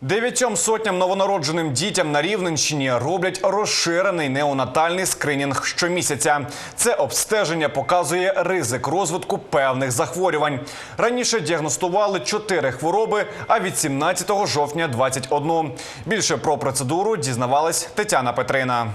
Дев'ятьом сотням новонародженим дітям на Рівненщині роблять розширений неонатальний скринінг щомісяця. Це обстеження показує ризик розвитку певних захворювань. Раніше діагностували чотири хвороби, а від 17 жовтня 21. Більше про процедуру дізнавалась Тетяна Петрина.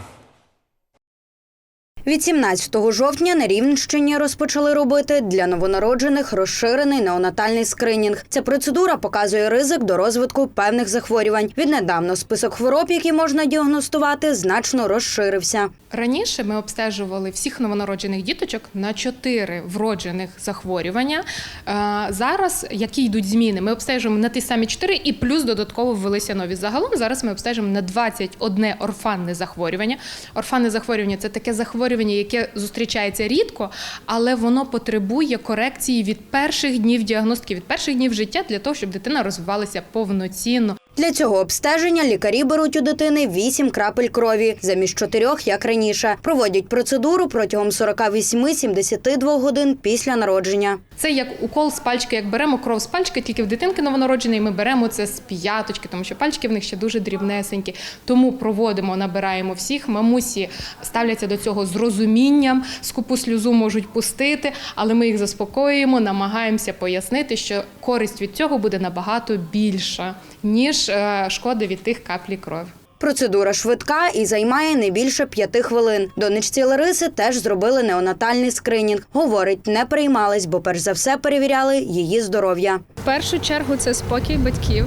Від 17 жовтня на Рівненщині розпочали робити для новонароджених розширений неонатальний скринінг. Ця процедура показує ризик до розвитку певних захворювань. Віднедавно список хвороб, які можна діагностувати, значно розширився. Раніше ми обстежували всіх новонароджених діточок на чотири вроджених захворювання. Е, Зараз, які йдуть зміни, ми обстежуємо на ті самі чотири, і плюс додатково ввелися нові. Загалом зараз ми обстежуємо на 21 орфанне захворювання. Орфанне захворювання це таке захворювання, яке зустрічається рідко, але воно потребує корекції від перших днів діагностики, від перших днів життя для того, щоб дитина розвивалася повноцінно. Для цього обстеження лікарі беруть у дитини 8 крапель крові, замість чотирьох, як раніше. Проводять процедуру протягом 48-72 годин після народження. Це як укол з пальчики, як беремо кров з пальчики, тільки в дитинки новонародженої ми беремо це з п'яточки, тому що пальчики в них ще дуже дрібнесенькі. Тому проводимо, набираємо всіх. Мамусі ставляться до цього з розумінням, скупу сльозу можуть пустити, але ми їх заспокоюємо, намагаємося пояснити, що користь від цього буде набагато більша, ніж е, шкода від тих каплі крові. Процедура швидка і займає не більше п'яти хвилин. Донечці Лариси теж зробили неонатальний скринінг. Говорить, не приймались, бо перш за все перевіряли її здоров'я. В першу чергу це спокій батьків.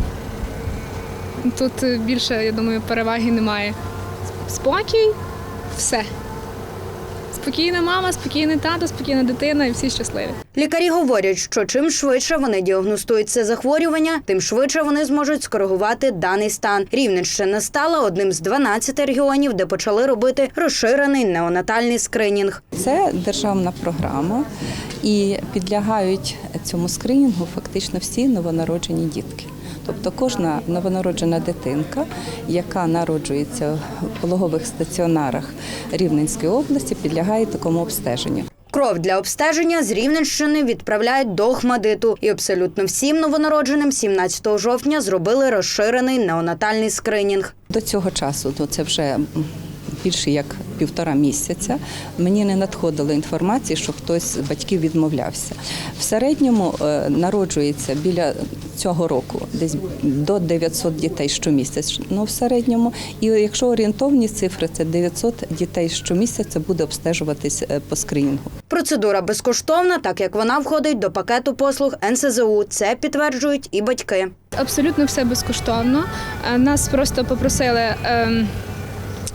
Тут е, більше, я думаю, переваги немає. Спокій, все. Спокійна мама, спокійний тато, спокійна дитина і всі щасливі. Лікарі говорять, що чим швидше вони діагностують це захворювання, тим швидше вони зможуть скоригувати даний стан. Рівненщина стала одним з 12 регіонів, де почали робити розширений неонатальний скринінг. Це державна програма, і підлягають цьому скринінгу фактично всі новонароджені дітки. Тобто кожна новонароджена дитинка, яка народжується в пологових стаціонарах Рівненської області, підлягає такому обстеженню. Кров для обстеження з Рівненщини відправляють до Охмадиту. І абсолютно всім новонародженим 17 жовтня зробили розширений неонатальний скринінг. До цього часу, то це вже більше як півтора місяця, мені не надходило інформації, що хтось з батьків відмовлявся. В середньому е, народжується біля цього року десь до 900 дітей щомісяця, ну в середньому. І якщо орієнтовні цифри, це 900 дітей щомісяця буде обстежуватись е, по скринінгу. Процедура безкоштовна, так як вона входить до пакету послуг НСЗУ. Це підтверджують і батьки. Абсолютно все безкоштовно. Е, Нас просто попросили.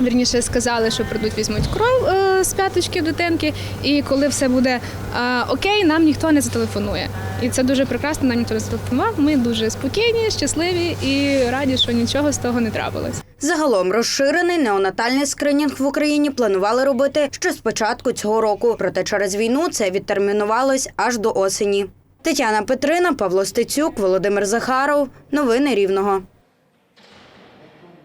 Вірніше сказали, що прийдуть, візьмуть кров е, з п'яточки дитинки, і коли все буде е, окей, нам ніхто не зателефонує. І це дуже прекрасно, нам ніхто не зателефонував. Ми дуже спокійні, щасливі і раді, що нічого з того не трапилось. Загалом розширений неонатальний скринінг в Україні планували робити ще з початку цього року. Проте через війну це відтермінувалось аж до осені. Тетяна Петрина, Павло Стецюк, Володимир Захаров. Новини Рівного.